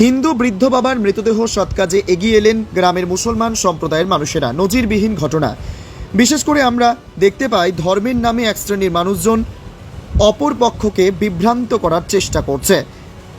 হিন্দু বৃদ্ধ বাবার মৃতদেহ সৎকাজে এগিয়ে এলেন গ্রামের মুসলমান সম্প্রদায়ের মানুষেরা। নজিরবিহীন ঘটনা। বিশেষ করে আমরা দেখতে পাই ধর্মের নামে এক শ্রেণির মানুষজন অপর পক্ষকে বিভ্রান্ত করার চেষ্টা করছে।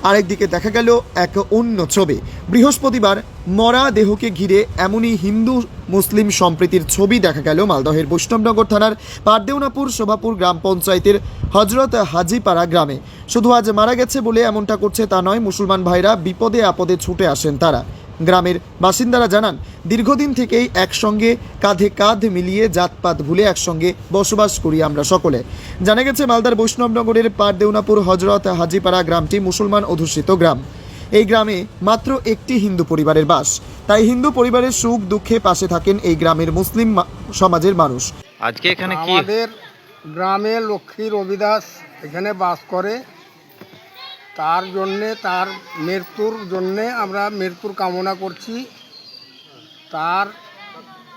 আরেকদিকে দেখা গেল এক অন্য ছবি। বৃহস্পতিবার মরা দেহকে ঘিরে এমনই হিন্দু মুসলিম সম্প্রীতির ছবি দেখা গেল মালদহের বৈষ্ণবনগর থানার পারদেউনাপুর শোভাপুর গ্রাম পঞ্চায়েতের হজরত হাজিপাড়া গ্রামে। শুধু আজ মারা গেছে বলে এমনটা করছে তা নয়, মুসলমান ভাইরা বিপদে আপদে ছুটে আসেন তারা। গ্রামের বাসিন্দারা জানান, দীর্ঘদিন থেকেই একসঙ্গে কাঁধে কাঁধ মিলিয়ে জাতপাত ভুলে একসঙ্গে বসবাস করি আমরা সকলে। জানা গেছে, মালদার বৈষ্ণবনগরের পারদেউনাপুর হজরত হাজিপাড়া গ্রামটি মুসলমান অধ্যুষিত গ্রাম। এই গ্রামে মাত্র একটি হিন্দু পরিবারের বাস। তাই হিন্দু পরিবারের সুখ দুঃখে পাশে থাকেন এই গ্রামের মুসলিম সমাজের মানুষ। আজকে এখানে কি? আমাদের গ্রামে লক্ষ্মী রবিদাস এখানে বাস করে। তার জন্যে তার মৃত্যুর জন্যে আমরা মৃত্যুর কামনা করছি। তার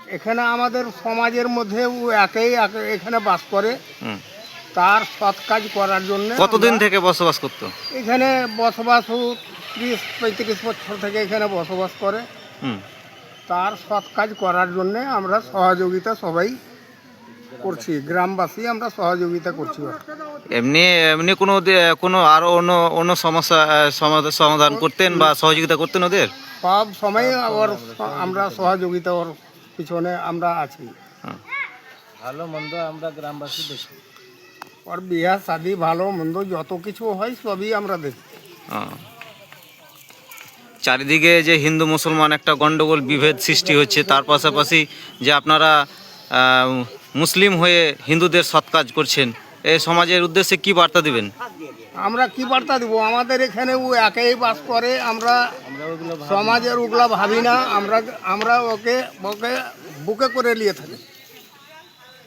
এখানে আমাদের সমাজের মধ্যে ও একেই একে- এখানে বাস করে। তার সৎ কাজ করার জন্য কতদিন থেকে বসবাস করতো? এখানে বসবাস ত্রিশ পঁয়ত্রিশ বছর থেকে এখানে বসবাস করে। হুম। তার সৎ কাজ করার জন্য আমরা সহযোগিতা সবাই করছি। গ্রামবাসী আমরা সহযোগিতা করছি। এমনি এমনি কোনো দে- কোনো আরও অন্য অন্য সমস্যা সমাধান করতেন বা সহযোগিতা করতেন ওদের? সব সময় ওর আমরা সহযোগিতা ওর পিছনে আমরা আছি। ভালো মন্দ আমরা গ্রামবাসী দেখি। ওর বিয়া শাদি ভালো মন্দ যত কিছু হয় সবই আমরা দেখি। চারিদিকে যে হিন্দু মুসলমান একটা গণ্ডগোল বিভেদ সৃষ্টি হচ্ছে, তার পাশাপাশি যে আপনারা মুসলিম হয়ে হিন্দুদের সৎকাজ করছেন এই সমাজের উদ্দেশ্যে কি বার্তা দিবেন? আমরা কি বার্তা দিব? আমাদের এখানে ও একাই বাস করে, আমরা সমাজের ওগুলা ভাবি না, আমরা আমরা ওকে ওকে বুকে করে নিয়ে থাকি।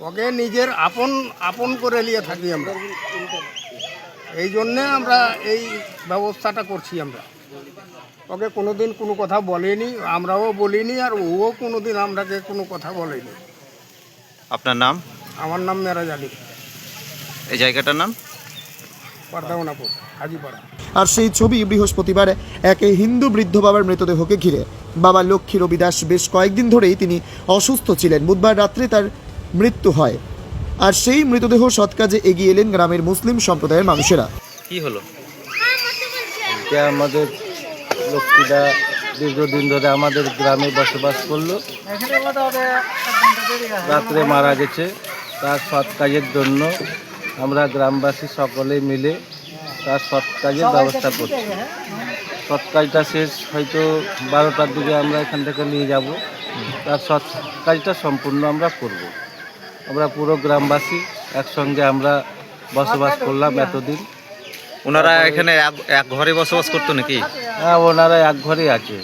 ওকে নিজের আপন আপন করে নিয়ে থাকি আমরা। এই জন্যে আমরা এই ব্যবস্থাটা করছি আমরা। ওকে কোনোদিন কোনো কথা বলেনি আমরাও বলিনি আর ও কোনোদিন আমরাকে কোনো কথা বলেনি। আপনার নাম? আমার নাম মেরাজ আলী। এই জায়গাটার নাম? পারদাউনাপুর হাজিপাড়া। আর সেই ছবি বৃহস্পতিবার এক হিন্দু বৃদ্ধ বাবার মৃতদেহকে ঘিরে। বাবা লক্ষ্মী রবিদাস বেশ কয়েকদিন ধরেই তিনি অসুস্থ ছিলেন। বুধবার রাত্রে তার মৃত্যু হয়। আর সেই মৃতদেহ সৎকাজে এগিয়ে এলেন গ্রামের মুসলিম সম্প্রদায়ের মানুষেরা। কি হলো? যে আমাদের লক্ষ্মীদা দীর্ঘদিন ধরে আমাদের গ্রামে বসবাস করল। রাত্রে মারা গেছে। তার সৎ কাজের জন্য আমরা গ্রামবাসী সকলে মিলে তার সৎ কাজের ব্যবস্থা করছি। সৎ কাজটা শেষ হয়তো বারোটার দিকে আমরা এখান থেকে নিয়ে যাব। তার সৎ কাজটা সম্পূর্ণ আমরা করব। আমরা পুরো গ্রামবাসী একসঙ্গে আমরা বসবাস করলাম এতদিন। ওনারা এখানে এক- এক ঘরে বসবাস করতো নাকি? হ্যাঁ ওনারা এক ঘরেই আছে।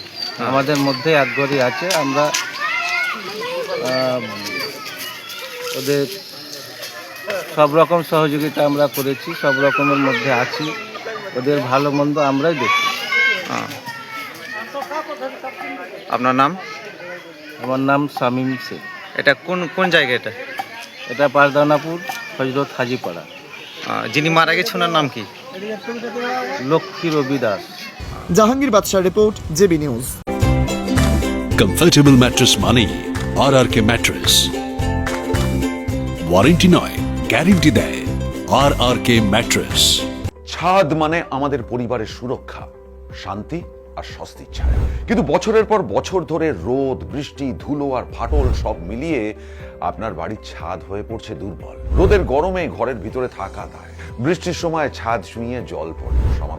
আমাদের মধ্যে এক ঘরই আছে। আমরা ওদের সব রকম সহযোগিতা আমরা করেছি সব রকমের মধ্যে আছি। ওদের ভালো মন্দ আমরাই দেখি। আপনার নাম? আমার নাম শামীম শেখ এটা কোন কোন জায়গা এটা? এটা পারদানাপুর হজরত হাজিপাড়া। যিনি মারা গেছে ওনার নাম কি? Lakshmi Robi Das. Jahangir Badshah report JB news. Comfortable mattress মানেই R R K mattress warranty নয় গ্যারেন্টি দেয় আর আর কে ম্যাট্রেস ছাদ মানে আমাদের পরিবারের সুরক্ষা শান্তি আর স্বস্তির ছায়া। কিন্তু বছরের পর বছর ধরে রোদ বৃষ্টি ধুলো আর ফাটল সব মিলিয়ে আপনার বাড়ির ছাদ হয়ে পড়ছে দুর্বল। রোদের গরমে ঘরের ভিতরে থাকা দায়। বৃষ্টির সময় ছাদ ছুঁয়ে জল পড়ে সমাধান